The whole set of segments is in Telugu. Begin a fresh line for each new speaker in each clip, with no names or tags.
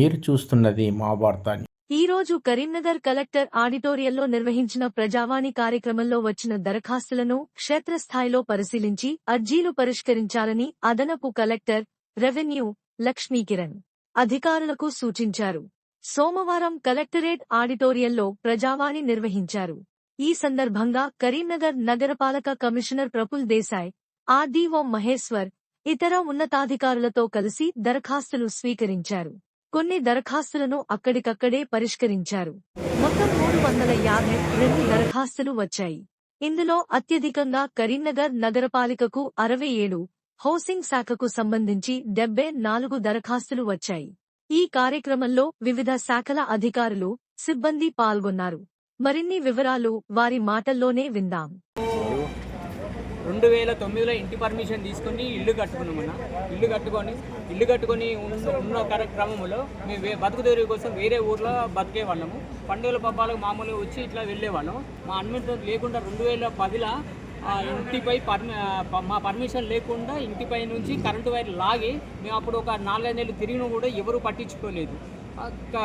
మీరు చూస్తున్నది మా వార్త
ఈ రోజు కరీంనగర్ కలెక్టర్ ఆడిటోరియంలో నిర్వహించిన ప్రజావాణి కార్యక్రమంలో వచ్చిన దరఖాస్తులను క్షేత్రస్థాయిలో పరిశీలించి అర్జీలు పరిష్కరించాలని అదనపు కలెక్టర్ రెవెన్యూ లక్ష్మీకిరణ్ అధికారులకు సూచించారు. సోమవారం కలెక్టరేట్ ఆడిటోరియంలో ప్రజావాణి నిర్వహించారు. ఈ సందర్భంగా కరీంనగర్ నగరపాలక కమిషనర్ ప్రఫుల్ దేశాయ్ ఆర్డీఓ మహేశ్వర్ ఇతర ఉన్నతాధికారులతో కలిసి దరఖాస్తులు స్వీకరించారు. కొన్ని దరఖాస్తులను అక్కడికక్కడే పరిష్కరించారు. మొత్తం మూడు వందల యాభై రెండు దరఖాస్తులు వచ్చాయి. ఇందులో అత్యధికంగా కరీంనగర్ నగరపాలికకు అరవై ఏడు హౌసింగ్ శాఖకు సంబంధించి డెబ్బై నాలుగు దరఖాస్తులు వచ్చాయి. ఈ కార్యక్రమంలో వివిధ శాఖల అధికారులు సిబ్బంది పాల్గొన్నారు. మరిన్ని వివరాలు వారి మాటల్లోనే విందాం.
రెండు వేల తొమ్మిదిలో ఇంటి పర్మిషన్ తీసుకొని ఇల్లు కట్టుకున్నాం అన్న. ఇల్లు కట్టుకొని ఇల్లు కట్టుకొని ఉన్న ఉన్న కార్యక్రమంలో క్రమంలో మేము వే- బతుకు తెరువు కోసం వేరే ఊర్లో బతికే వాళ్ళము. పండుగల పబ్బాలకు మామూలుగా వచ్చి ఇట్లా వెళ్ళేవాళ్ళం. మా అనుమతి లేకుండా రెండు వేల పదిలో ఇంటిపై పర్మి మా పర్మిషన్ లేకుండా ఇంటిపై నుంచి కరెంటు వైర్ లాగి మేము అప్పుడు ఒక నాలుగైదు నెలలు తిరిగిన కూడా ఎవరు పట్టించుకోలేదు.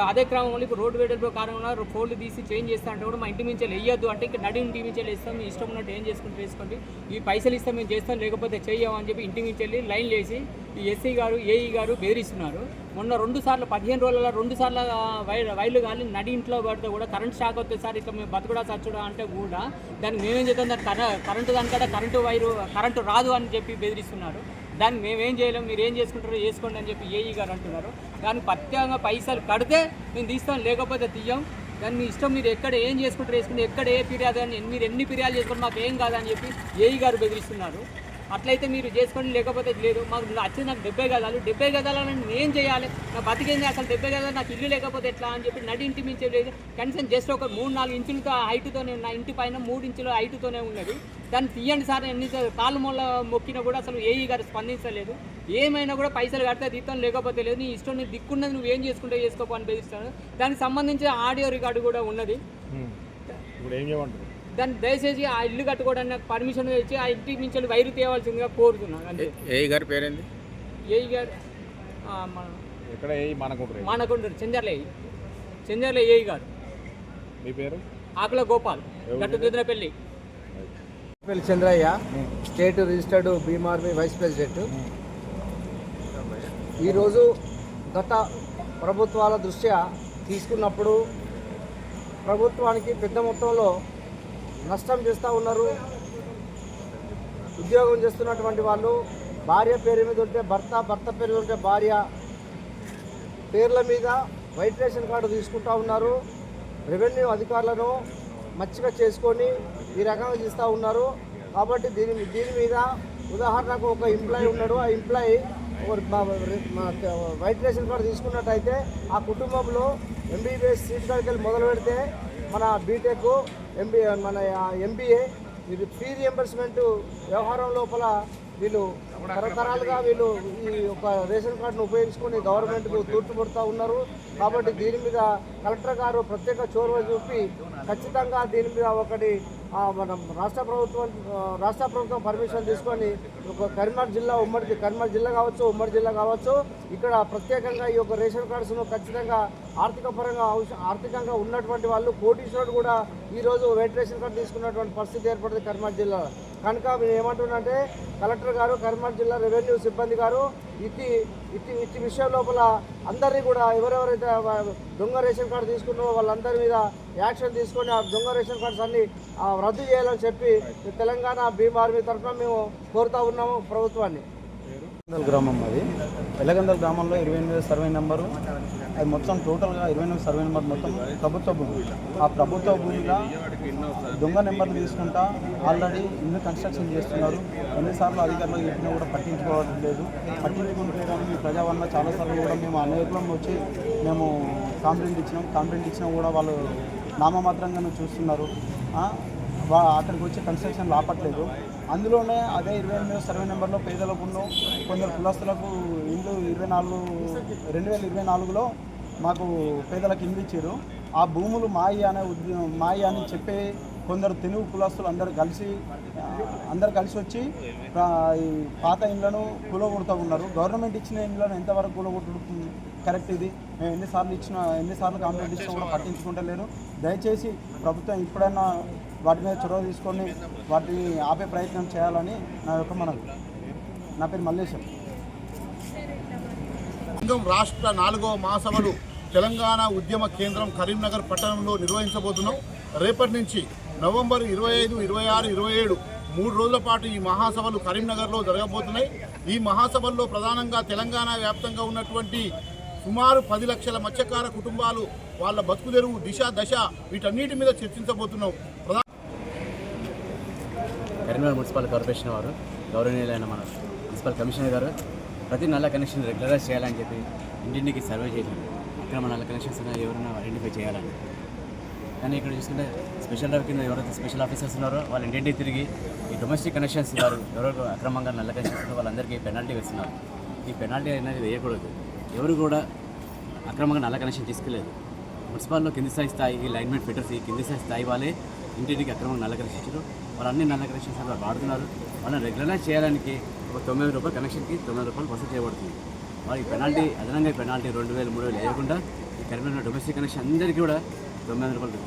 అదే క్రమంలో ఇప్పుడు రోడ్డు వేడల కారణంగా ఫోన్లు తీసి చేంజ్ చేస్తా అంటే కూడా మా ఇంటి నుంచి వెయ్యొద్దు అంటే ఇంకా నడి ఇంటి నుంచి ఇస్తాం మీ ఇష్టం ఉన్నట్టు ఏం చేసుకుంటే వేసుకోండి. ఈ పైసలు ఇస్తాం మేము చేస్తాం లేకపోతే చెయ్యము అని చెప్పి ఇంటి నుంచి వెళ్ళి లైన్ వేసి ఈ ఎస్సీ గారు ఏఈ గారు బెదిరిస్తున్నారు. మొన్న రెండు సార్లు పదిహేను రోజుల రెండు సార్లు వైర్ వైర్లు కానీ నడి ఇంట్లో పడితే కూడా కరెంట్ షాక్ వస్తే సార్ ఇట్లా మేము బతుకుడా చచ్చుడా అంటే కూడా దానికి మేమేం చేద్దాం? దాని కరెంటు దానికంటే కరెంటు వైరు కరెంటు రాదు అని చెప్పి బెదిరిస్తున్నారు. దాన్ని మేమేం చేయలేం మీరు ఏం చేసుకుంటారో చేసుకోండి అని చెప్పి ఏఈ గారు అంటున్నారు. దానికి ప్రత్యేకంగా పైసలు కడితే మేము తీస్తాం లేకపోతే తీయం. దాన్ని మీ ఇష్టం మీరు ఎక్కడ ఏం చేసుకుంటారు వేసుకుంటే ఎక్కడ ఏ ఫిర్యాదు అని మీరు ఎన్ని ఫిర్యాదు చేసుకుంటారు మాకు ఏం కాదని చెప్పి ఏఈ గారు బెదిరిస్తున్నారు. అట్లయితే మీరు చేసుకోండి లేకపోతే లేదు. మాకు వచ్చేది నాకు డెబ్బై గదాలు డెబ్బై గదాలని నేను ఏం చేయాలి. నా బతికేంది అసలు డెబ్బై గదాలు నాకు ఇల్లు లేకపోతే ఎట్లా అని చెప్పి నడి ఇంటి మించి లేదు కనీసం జస్ట్ ఒక మూడు నాలుగు ఇంచులతో హైట్తోనే ఉన్న ఇంటి పైన మూడు ఇంచుల హైట్తోనే ఉన్నది. దాన్ని తీయండి సార్ ఎన్ని కాలు మొల్ల మొక్కినా కూడా అసలు ఏఈ గారు స్పందించలేదు. ఏమైనా కూడా పైసలు కడితే తీస్తాను లేకపోతే లేదు. నీ ఇష్టం నీ దిక్కున్నది నువ్వు ఏం చేసుకుంటే చేసుకోపో అని బెదిరిస్తాను. దానికి సంబంధించిన ఆడియో రికార్డు కూడా ఉన్నది.
ఇప్పుడు ఏం చేయమంటారు?
దాన్ని దయచేసి ఆ ఇల్లు కట్టుకోవడానికి నాకు పర్మిషన్ ఇచ్చి ఆ ఇంటికి నుంచి వైరు తేవాల్సిందిగా కోరుతున్నాను అంతే.
ఏ గారి పేరేంది?
ఏఈ గారు? ఆ, మన
ఎక్కడ ఏ మనకుంటారు?
మానకొండూరు చెంజర్ల. చెంజర్ల ఏఈ గారు?
మీ పేరు?
ఆకుల గోపాల్ గట్టు దుద్రపల్లి.
పేరు చంద్రయ్య స్టేట్ రిజిస్టర్డ్ బీమార్మీ వైస్ ప్రెసిడెంట్. ఈరోజు గత ప్రభుత్వాల దృష్ట్యా తీసుకున్నప్పుడు ప్రభుత్వానికి పెద్ద మొత్తంలో నష్టం చేస్తూ ఉన్నారు. ఉద్యోగం చేస్తున్నటువంటి వాళ్ళు భార్య పేరు మీద ఉంటే భర్త భర్త పేరు మీద ఉంటే భార్య పేర్ల మీద వైట్ రేషన్ కార్డు తీసుకుంటా ఉన్నారు. రెవెన్యూ అధికారులను మచ్చిక చేసుకొని ఈ రకంగా ఇస్తూ ఉన్నారు. కాబట్టి దీని దీని మీద ఉదాహరణకు ఒక ఎంప్లాయీ ఉన్నాడు. ఆ ఎంప్లాయీ వైట్ రేషన్ కార్డు తీసుకున్నట్టయితే ఆ కుటుంబంలో ఎంబీబీఎస్ సీట్ కాడికి వెళ్ళి మొదలు పెడితే మన బీటెక్ ఎంబీ మన ఎంబీఏ ఇది ఫ్రీ రియంబర్స్మెంట్ వ్యవహారం లోపల వీళ్ళు తరతరాలుగా వీళ్ళు ఈ యొక్క రేషన్ కార్డును ఉపయోగించుకొని గవర్నమెంట్కు తూర్పుపడుతూ ఉన్నారు. కాబట్టి దీని మీద కలెక్టర్ గారు ప్రత్యేక చోరువ చూపి ఖచ్చితంగా దీని మీద ఒకటి మనం రాష్ట్ర ప్రభుత్వం రాష్ట్ర ప్రభుత్వం పర్మిషన్ తీసుకొని కరీంనగర్ జిల్లా ఉమ్మడి కరీంనగర్ జిల్లా కావచ్చు ఉమ్మడి జిల్లా కావచ్చు ఇక్కడ ప్రత్యేకంగా ఈ యొక్క రేషన్ కార్డ్స్ను ఖచ్చితంగా ఆర్థిక పరంగా ఆర్థికంగా ఉన్నటువంటి వాళ్ళు కోటీశ్వరుడు కూడా ఈరోజు వెయిట్ రేషన్ కార్డు తీసుకున్నటువంటి పరిస్థితి ఏర్పడింది కరీంనగర్ జిల్లాలో. కనుక మేము ఏమంటున్నంటే కలెక్టర్ గారు కరీంనగర్ జిల్లా రెవెన్యూ సిబ్బంది గారు ఇట్టి ఇట్టి ఇట్టి విషయం లోపల అందరినీ కూడా ఎవరెవరైతే దొంగ రేషన్ కార్డు తీసుకున్నారో వాళ్ళందరి మీద యాక్షన్ తీసుకొని ఆ దొంగ రేషన్ కార్డ్స్ అన్ని రద్దు చేయాలని చెప్పి తెలంగాణ భీమ్ ఆర్మీ తరఫున మేము కోరుతా ఉన్నాము ప్రభుత్వాన్ని?
గ్రామం అది. ఎలగందల్ గ్రామంలో ఇరవై ఎనిమిది సర్వే నెంబరు. అది మొత్తం టోటల్గా ఇరవై ఎనిమిది సర్వే నెంబర్ మొత్తం ప్రభుత్వ భూమి. ఆ ప్రభుత్వ భూమిగా దొంగ నెంబర్లు తీసుకుంటా ఆల్రెడీ ఇల్లు కన్స్ట్రక్షన్ చేస్తున్నారు. ఎన్నిసార్లు అధికారులు చెప్పినా కూడా పట్టించుకోవడం లేదు. పట్టించుకుంటే కానీ మీ ప్రజావరణ చాలాసార్లు కూడా మేము అనేకలం వచ్చి మేము కాంప్లైంట్ ఇచ్చినాం. కాంప్లైంట్ ఇచ్చినా కూడా వాళ్ళు నామమాత్రంగానే చూస్తున్నారు. అక్కడికి వచ్చి కన్స్ట్రక్షన్ ఆపట్లేదు అందులోనే అదే ఇరవై ఎనిమిది సర్వే నెంబర్లో పేదలకు ఉన్న కొందరు కులస్తులకు ఇల్లు ఇరవై నాలుగు రెండు వేల ఇరవై నాలుగులో మాకు పేదలకు ఇల్లు ఇచ్చారు. ఆ భూములు మాయి అనే ఉద్యమం మాయి అని చెప్పే కొందరు తెలుగు కులస్తులు అందరు కలిసి అందరు కలిసి వచ్చి పాత ఇండ్లను కూలగొడుతూ ఉన్నారు. గవర్నమెంట్ ఇచ్చిన ఇండ్లను ఎంతవరకు కూలగొట్టు కరెక్ట్ ఇది. మేము ఎన్నిసార్లు ఇచ్చిన ఎన్నిసార్లు కంప్లైంట్ ఇచ్చినా కూడా పట్టించుకుంటలేరు. దయచేసి ప్రభుత్వం ఇప్పుడైనా వాటి మీద చొరవ తీసుకొని వాటిని ఆపే ప్రయత్నం చేయాలని నా యొక్క మనవి. నా పేరు మల్లేశం.
సంఘం రాష్ట్ర నాలుగవ మహాసభలు తెలంగాణ ఉద్యమ కేంద్రం కరీంనగర్ పట్టణంలో నిర్వహించబోతున్నాం. రేపటి నుంచి నవంబర్ ఇరవై ఐదు ఇరవై ఆరు ఇరవై ఏడు మూడు రోజుల పాటు ఈ మహాసభలు కరీంనగర్లో జరగబోతున్నాయి. ఈ మహాసభల్లో ప్రధానంగా తెలంగాణ వ్యాప్తంగా ఉన్నటువంటి సుమారు పది లక్షల మత్స్యకార కుటుంబాలు వాళ్ళ బతుకుదెరువు దిశ దశ వీటన్నిటి మీద చర్చించబోతున్నాం.
కరీంనగర్ మున్సిపల్ కార్పొరేషన్ వారు గౌరవనీయులైన మన మున్సిపల్ కమిషనర్ గారు ప్రతి నల్ల కనెక్షన్ రెగ్యులరైజ్ చేయాలని చెప్పి ఇంటింటికి సర్వే చేశారు. అక్రమ నల్ల కనెక్షన్స్ ఉన్నాయి ఎవరైనా ఐడెంటిఫై చేయాలని. కానీ ఇక్కడ చూసుకుంటే స్పెషల్ డ్రైవ్ కింద ఎవరైతే స్పెషల్ ఆఫీసర్స్ ఉన్నారో వాళ్ళ ఇంటింటికి తిరిగి ఈ డొమెస్టిక్ కనెక్షన్స్ వారు ఎవరు అక్రమంగా నల్ల కనెక్షన్స్ వాళ్ళందరికీ పెనాల్టీ వేస్తున్నారు. ఈ పెనాల్టీ అనేది వేయకూడదు. ఎవరు కూడా అక్రమంగా నల్ల కనెక్షన్ తీసుకెళ్ళలేదు మున్సిపాల్లో కింది స్థాయి స్థాయి ఈ లైన్మెంట్ ఫిట్టర్స్ ఈ కింది స్థాయి స్థాయి వాళ్ళే ఇంటింటికి అక్రమంగా నల్ల కనెక్షన్ ఇచ్చారు. వాళ్ళు అన్ని నల్ల కనెక్షన్ వాళ్ళు వాడుతున్నారు. వాళ్ళని రెగ్యులర్గా చేయడానికి ఒక తొమ్మిది రూపాయలు కనెక్షన్కి తొమ్మిది రూపాయలు వసూలు చేయబడుతుంది. మరి పెనాల్టీ అదనంగా పెనాల్టీ రెండు వేలు మూడు వేలు వేయకుండా ఈ కరీంనగర్ డొమెస్టిక్ కనెక్షన్ అందరికీ కూడా తొమ్మిది రూపాయలు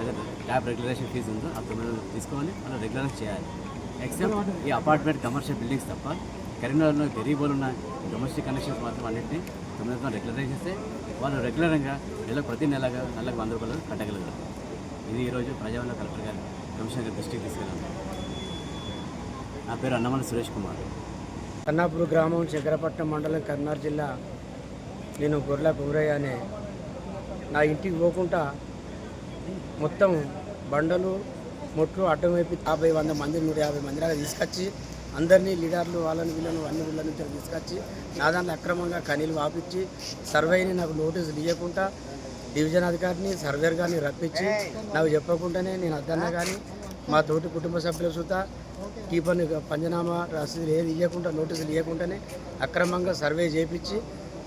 ఏదైతే ట్యాప్ రెగ్యులేషన్ ఫీజు ఉందో ఆ తొమ్మిది వందలు తీసుకొని వాళ్ళు రెగ్యులర్గా చేయాలి. ఎక్సెప్ట్ ఈ అపార్ట్మెంట్ కమర్షియల్ బిల్డింగ్స్ తప్ప కరీంనగర్లో గరీబోలు ఉన్న డొమెస్టిక్ కనెక్షన్స్ మాత్రం అన్నింటినీ తొమ్మిది రూపాయలు రెగ్యులరైజ్ చేస్తే వాళ్ళు రెగ్యులర్గా నెలకు ప్రతి నెలగా నెలకు వంద రూపాయలు కట్టగలుగుతారు. ఇది ఈరోజు ప్రజావల్ల కలెక్టర్ గారు కమిషనర్ దృష్టికి తీసుకెళ్ళాను నా పేరు అన్నమల సురేష్ కుమార్.
కన్నాపూర్ గ్రామం చక్రపట్నం మండలం కర్నార్ జిల్లా నేను గొర్రెల కుమరయ్య అనే. నా ఇంటికి పోకుండా మొత్తం బండలు మొట్లు అడ్డం వైపు యాభై వంద మంది నూట యాభై మంది దాకా తీసుకొచ్చి అందరినీ లీడర్లు వాళ్ళని వీళ్ళను అన్ని వీళ్ళ నుంచి తీసుకొచ్చి నా దాంట్లో అక్రమంగా కనీలు వాపించి సర్వేని నాకు నోటీసులు ఇవ్వకుండా డివిజన్ అధికారిని సర్వేర్ గారిని రప్పించి నాకు చెప్పకుండానే నేను అద్దన్నా కానీ మా తోటి కుటుంబ సభ్యుల సుత కీపర్ని పంజనామా రసీదులు ఏది ఇవ్వకుండా నోటీసులు ఇవ్వకుండానే అక్రమంగా సర్వే చేయించి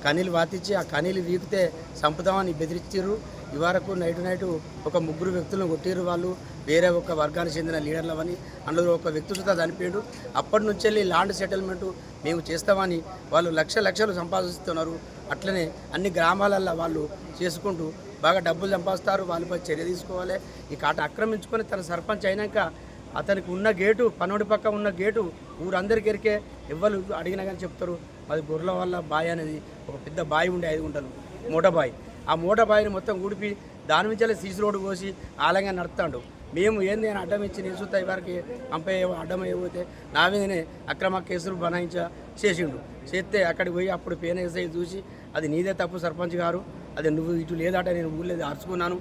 కనీలు వాతిచ్చి ఆ కనీలు వీకితే సంపుదామని బెదిరించారు ఇవరకు నైట్ నైటు ఒక ముగ్గురు వ్యక్తులను కొట్టిరు వాళ్ళు. వేరే ఒక వర్గానికి చెందిన లీడర్లవని అందులో ఒక వ్యక్తి సుతా చనిపోయాడు. అప్పటి నుంచి వెళ్ళి ల్యాండ్ సెటిల్మెంట్ మేము చేస్తామని వాళ్ళు లక్ష లక్షలు సంపాదిస్తున్నారు. అట్లనే అన్ని గ్రామాలల్లో వాళ్ళు చేసుకుంటూ బాగా డబ్బులు సంపాదిస్తారు వాళ్ళపై చర్య తీసుకోవాలి. ఈ కాట ఆక్రమించుకొని తన సర్పంచ్ అయినాక అతనికి ఉన్న గేటు పనోడి పక్క ఉన్న గేటు ఊరందరికీ ఎరికే ఎవ్వరు అడిగినా కానీ చెప్తారు. అది గొర్రెల వల్ల బావి అనేది ఒక పెద్ద బావి ఉండే ఐదు గుంటలు మూటబాయి. ఆ మూటబాయిని మొత్తం ఊడిపి దాని నుంచి సీసీ రోడ్డు పోసి ఆలంగా నడుస్తాడు మేము ఏంది అని అడ్డం ఇచ్చి నేను వారికి పంపే అడ్డం అయిపోతే నా మీదనే అక్రమ కేసులు బనాయించ చేసిండు. చేస్తే అక్కడికి పోయి అప్పుడు పేనెస్ఐ చూసి అది నీదే తప్పు సర్పంచ్ గారు. అది నువ్వు ఇటు లేదట నేను ఊళ్ళేది అరుచుకున్నాను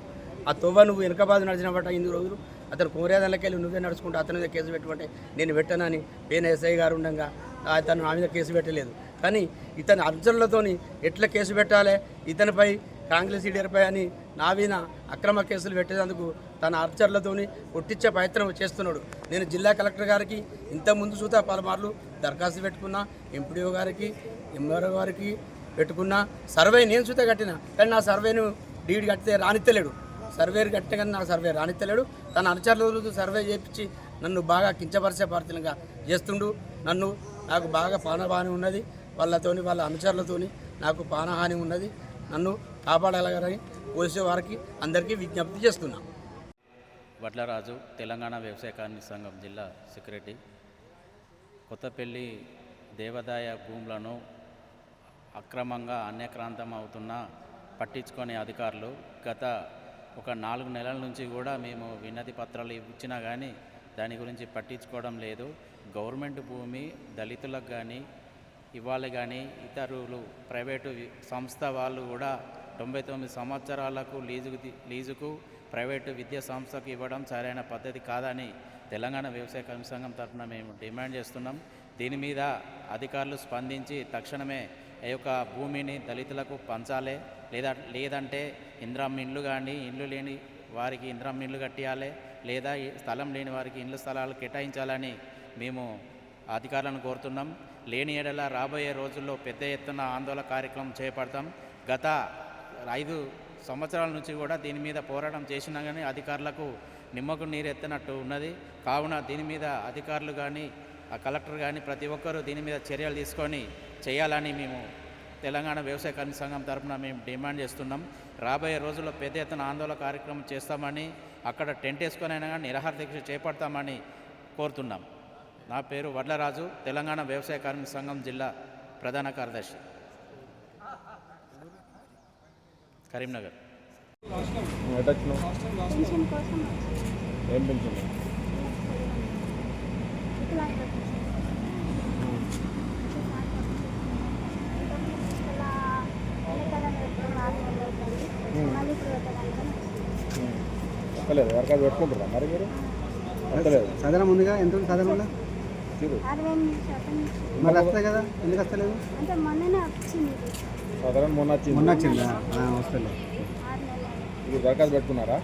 ఆ తొవ్వ నువ్వు వెనకబాదు నడిచినబట్ట ఇన్ని రోజులు. అతను కోరేదానికి వెళ్ళి నువ్వే నడుచుకుంటూ అతని మీద కేసు పెట్టమంటే నేను పెట్టనని పేన ఎస్ఐ గారు ఉండగా అతను నా మీద కేసు పెట్టలేదు. కానీ ఇతని అర్జనలతోని ఎట్లా కేసు పెట్టాలి? ఇతనిపై కాంగ్రెస్ లీడర్పై అని నా అక్రమ కేసులు పెట్టేందుకు తన అర్చర్లతోని కొట్టించే ప్రయత్నం చేస్తున్నాడు. నేను జిల్లా కలెక్టర్ గారికి ఇంత ముందు చూతా పలుమార్లు దరఖాస్తు పెట్టుకున్నా ఎంపీడీఓ గారికి ఎంఆర్ఓ గారికి పెట్టుకున్నా సర్వే నేను చూతే కట్టిన కానీ నా సర్వేను డీడ్ కట్టితే రానిత్తలేడు. సర్వేరు కట్టిన కానీ నా సర్వే రానిత్తలేడు. తన అనుచరులతో సర్వే చేయించి నన్ను బాగా కించపరిచే పరిచయంగా చేస్తుండు. నన్ను నాకు బాగా ప్రాణహాని ఉన్నది. వాళ్ళతోని వాళ్ళ అనుచరులతోని నాకు ప్రాణహాని ఉన్నది. నన్ను కాపాడాలని పోసే వారికి అందరికీ విజ్ఞప్తి చేస్తున్నాను
వడ్లరాజు తెలంగాణ వ్యవసాయ కార్మిక సంఘం జిల్లా సెక్రటరీ. కొత్తపల్లి దేవాదాయ భూములను అక్రమంగా అన్యక్రాంతం అవుతున్న పట్టించుకునే అధికారులు గత ఒక నాలుగు నెలల నుంచి కూడా మేము వినతి పత్రాలు ఇచ్చినా కానీ దాని గురించి పట్టించుకోవడం లేదు. గవర్నమెంట్ భూమి దళితులకు కానీ ఇవ్వాలి కానీ ఇతరులు ప్రైవేటు సంస్థ వాళ్ళు కూడా తొంభై తొమ్మిది సంవత్సరాలకు లీజుకు లీజుకు ప్రైవేటు విద్యా సంస్థకు ఇవ్వడం సరైన పద్ధతి కాదని తెలంగాణ వ్యవసాయ కమిసంఘం సంఘం తరఫున మేము డిమాండ్ చేస్తున్నాం. దీని మీద అధికారులు స్పందించి తక్షణమే ఈ యొక్క భూమిని దళితులకు పంచాలి? లేదా లేదంటే ఇంద్రం ఇండ్లు కానీ ఇండ్లు లేని వారికి ఇంద్రం ఇండ్లు కట్టియాలి? లేదా స్థలం లేని వారికి ఇండ్ల స్థలాలు కేటాయించాలని మేము అధికారులను కోరుతున్నాం. లేని ఏడల రాబోయే రోజుల్లో పెద్ద ఎత్తున ఆందోళన కార్యక్రమం చేపడతాం. గత ఐదు సంవత్సరాల నుంచి కూడా దీని మీద పోరాటం చేసినా కానీ అధికారులకు నిమ్మకు నీరు ఎత్తినట్టు ఉన్నది. కావున దీని మీద అధికారులు కానీ ఆ కలెక్టర్ కానీ ప్రతి ఒక్కరూ దీని మీద చర్యలు తీసుకొని చేయాలని మేము తెలంగాణ వ్యవసాయ కార్మిక సంఘం తరపున మేము డిమాండ్ చేస్తున్నాం. రాబోయే రోజుల్లో పెద్ద ఎత్తున ఆందోళన కార్యక్రమం చేస్తామని అక్కడ టెంట్ వేసుకొని అయినా కానీ నిరాహార దీక్ష చేపడతామని కోరుతున్నాం. నా పేరు వడ్లరాజు తెలంగాణ వ్యవసాయ కార్మిక సంఘం జిల్లా ప్రధాన కార్యదర్శి. కరీంనగర్.
ఏం వస్తలేదు ఎవరికాదు పెట్టుకుంటారా మరి మీరు? వస్తలేదు
సాధారణ ఉందిగా? ఎంత ఉంది
నుంచి.
మరి వస్తాయి కదా? ఎందుకు వస్తలేదు
అంటే మొన్ననే వచ్చింది. ఇది
సాధారణ మొన్న వచ్చింది.
మొన్న వచ్చిందా? వస్తలేదు.
ఇది దరఖాస్తు పెట్టుకున్నారా?